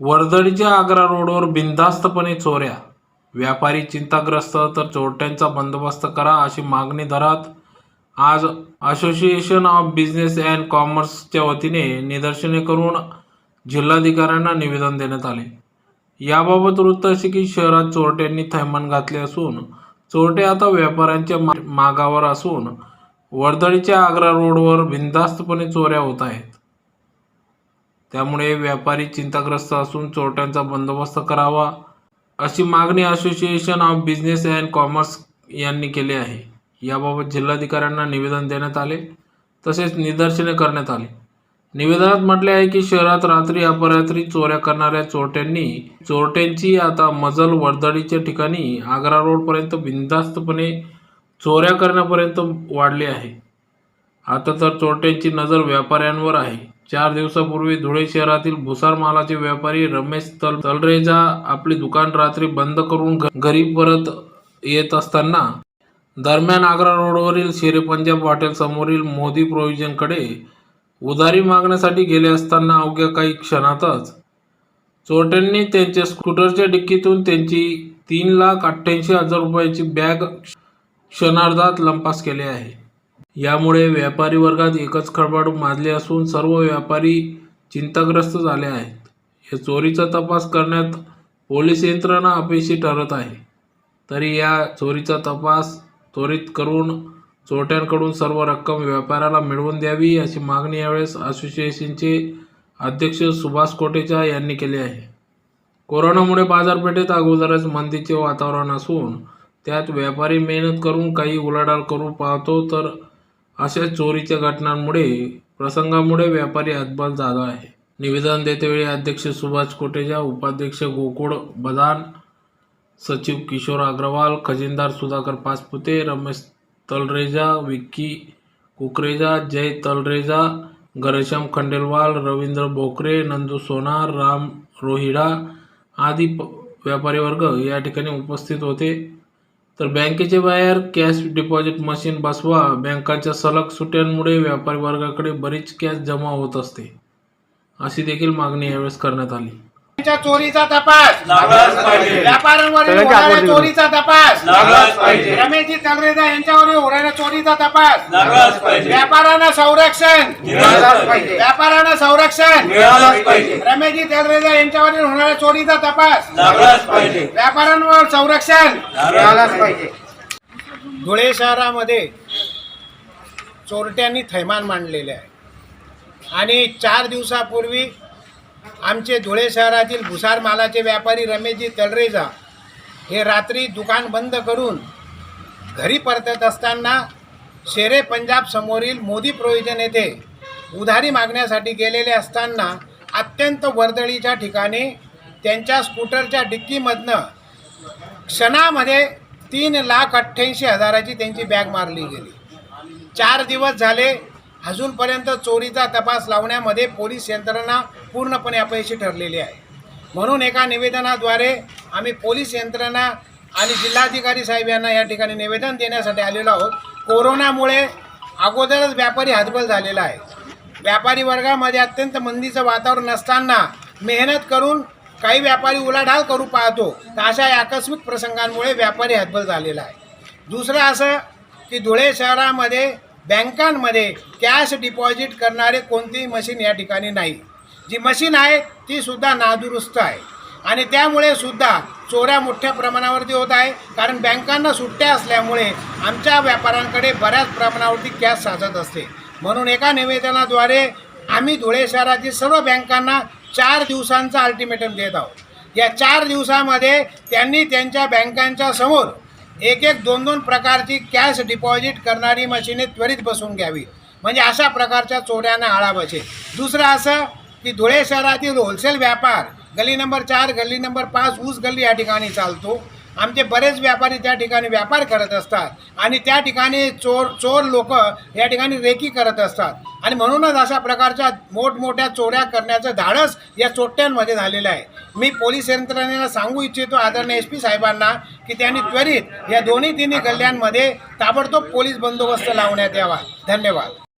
वर्दळीच्या आग्रा रोडवर बिनधास्तपणे चोऱ्या. व्यापारी चिंताग्रस्त तर चोरट्यांचा बंदोबस्त करा अशी मागणी धरत आज असोसिएशन ऑफ बिझनेस अँड कॉमर्सच्या वतीने निदर्शने करून जिल्हाधिकाऱ्यांना निवेदन देण्यात आले. याबाबत वृत्त असे की शहरात चोरट्यांनी थैमान घातले असून चोरटे आता व्यापाऱ्यांच्या मा- मागावर असून वर्दळीच्या आग्रा रोडवर बिनधास्तपणे चोऱ्या होत आहेत. त्यामुळे व्यापारी चिंताग्रस्त असून चोरट्यांचा बंदोबस्त करावा अशी मागणी association of business and commerce यांनी केली आहे. याबाबत जिल्हाधिकाऱ्यांना निवेदन देण्यात आले तसेच निदर्शने करण्यात आली. निवेदनात म्हटले आहे की शहरात रात्री अपरात्री चोऱ्या करणाऱ्या चोरट्यांनी चोरट्यांची आता मजल वर्दळीच्या ठिकाणी आग्रा रोडपर्यंत बिनधास्तपणे चोऱ्या करण्यापर्यंत वाढली आहे. आता तर चोरट्यांची नजर व्यापाऱ्यांवर आहे. चार दिवसापूर्वी धुळे शहरातील भुसार मालाचे व्यापारी रमेश तल तलरेजा आपले दुकान रात्री बंद करून घरी परत येत असताना दरम्यान आग्रा रोडवरील शेरे पंजाब हॉटेल समोरील मोदी प्रोव्हिजनकडे उधारी मागण्यासाठी गेले असताना अवघ्या काही क्षणातच चोरट्यांनी त्यांच्या स्कूटरच्या डिक्कीतून त्यांची तीन लाख अठ्ठ्याऐंशी हजार रुपयाची बॅग क्षणार्धात लंपास केले आहे. यामुळे व्यापारी वर्गात एकच खळबळ माजली असून सर्व व्यापारी चिंताग्रस्त झाले आहेत. या चोरीचा तपास करण्यात पोलीस यंत्रणा अपयशी ठरत आहे. तरी या चोरीचा तपास त्वरित करून चोरट्यांकडून सर्व रक्कम व्यापाऱ्याला मिळवून द्यावी अशी मागणी यावेळेस असोसिएशनचे अध्यक्ष सुभाष कोटेचा यांनी केली आहे. कोरोनामुळे बाजारपेठेत अगोदरच मंदीचे वातावरण असून त्यात व्यापारी मेहनत करून काही उलाढाल करू पाहतो तर अशा चोरीच्या घटनांमुळे प्रसंगामुळे व्यापारी हतबल झाला आहे. निवेदन देतेवेळी अध्यक्ष सुभाष कोटेजा उपाध्यक्ष गोकुळ बदान सचिव किशोर अग्रवाल खजिनदार सुधाकर पासपुते रमेश तलरेजा विक्की कुकरेजा जय तलरेजा घनश्याम खंडेलवाल रवींद्र बोकरे नंदू सोनार राम रोहिडा आदी प- व्यापारी वर्ग या ठिकाणी उपस्थित होते. तर बँकेच्या बाहेर कॅश डिपॉझिट मशीन बसवा बँकांच्या सलग सुट्ट्यांमुळे व्यापारी वर्गाकडे बरीच कॅश जमा होत असते अशी देखील मागणी यावेळेस करण्यात आली. त्यांच्या चोरीचा तपास. लागलाच पाहिजे. व्यापाऱ्यांवरील होणाऱ्या चोरीचा तपास. लागलाच पाहिजे. रमेशजी तलरेजा यांच्यावरील होणाऱ्या चोरीचा तपास. लागलाच पाहिजे. व्यापाऱ्यांना संरक्षण. मिळालाच पाहिजे. व्यापाऱ्यांना संरक्षण. मिळालाच पाहिजे. रमेशजी तलरेजा यांच्यावरील होणाऱ्या चोरीचा तपास. लागलाच पाहिजे. व्यापाऱ्यांवर संरक्षण. पाहिजे. धुळे शहरामध्ये चोरट्यांनी थैमान मांडलेले आहे. आणि चार दिवसापूर्वी आमचे धुळे शहरातील भुसार मालाचे व्यापारी रमेशजी तलरेजा हे रात्री दुकान बंद करून घरी परतत असताना शेरे पंजाब समोरील मोदी प्रयोजन येथे उधारी मागण्यासाठी गेलेले असताना अत्यंत वर्दळीच्या ठिकाणी त्यांच्या स्कूटरच्या डिक्कीमधनं क्षणामध्ये तीन लाख अठ्ठ्याऐंशी हजाराची त्यांची बॅग मारली गेली. चार दिवस झाले अजूनपर्यंत चोरीचा तपास लावण्यामध्ये पोलीस यंत्रणा पूर्णपणे अपयशी ठरलेली आहे. म्हणून एका निवेदनाद्वारे आम्ही पोलीस यंत्रणा आणि जिल्हाधिकारी साहेब यांना या ठिकाणी निवेदन देण्यासाठी आलेलो आहोत. कोरोनामुळे अगोदरच व्यापारी हातबल झालेला आहे. व्यापारी वर्गामध्ये अत्यंत मंदीचं वातावरण असताना मेहनत करून काही व्यापारी उलाढाल करू पाहतो तर अशा आकस्मिक प्रसंगांमुळे व्यापारी हातबल झालेला आहे. दुसरं असं की धुळे शहरामध्ये बँकांमध्ये कॅश डिपॉझिट करणारे कोणतीही मशीन या ठिकाणी नाही. जी मशीन आहे ती सुद्धा नादुरुस्त आहे. आणि त्यामुळे सुद्धा चोऱ्या मोठ्या प्रमाणावरती होत आहे. कारण बँकांना सुट्ट्या असल्यामुळे आमच्या व्यापाऱ्यांकडे बऱ्याच प्रमाणावरती कॅश साचत असते. म्हणून एका निवेदनाद्वारे आम्ही धुळे शहरातील सर्व बँकांना चार दिवसांचा अल्टिमेटम देत आहोत. या चार दिवसामध्ये त्यांनी त्यांच्या बँकांच्या समोर एक एक दोन दोन प्रकारची कॅश डिपॉझिट करणारी मशिने त्वरित बसवून घ्यावी. म्हणजे अशा प्रकारच्या चोऱ्यांना आळा बसेल. दुसरं असं की धुळे शहरातील होलसेल व्यापार गल्ली नंबर चार गल्ली नंबर पाच ऊस गल्ली या ठिकाणी चालतो. आमचे बरेच व्यापारी त्या ठिकाणी व्यापार करत असतात आणि त्या ठिकाणी चोर चोर लोक या ठिकाणी रेकी करत असतात. आणि म्हणूनच अशा प्रकारच्या मोठमोठ्या चोऱ्या करण्याचं धाडस या चोट्ट्यांमध्ये झालेलं आहे. मी पोलीस यंत्रणेला सांगू इच्छितो आदरणीय एस पी साहेबांना की त्यांनी त्वरित या दोन्ही तिन्ही गल्ल्यांमध्ये ताबडतोब पोलीस बंदोबस्त लावण्यात यावा. धन्यवाद.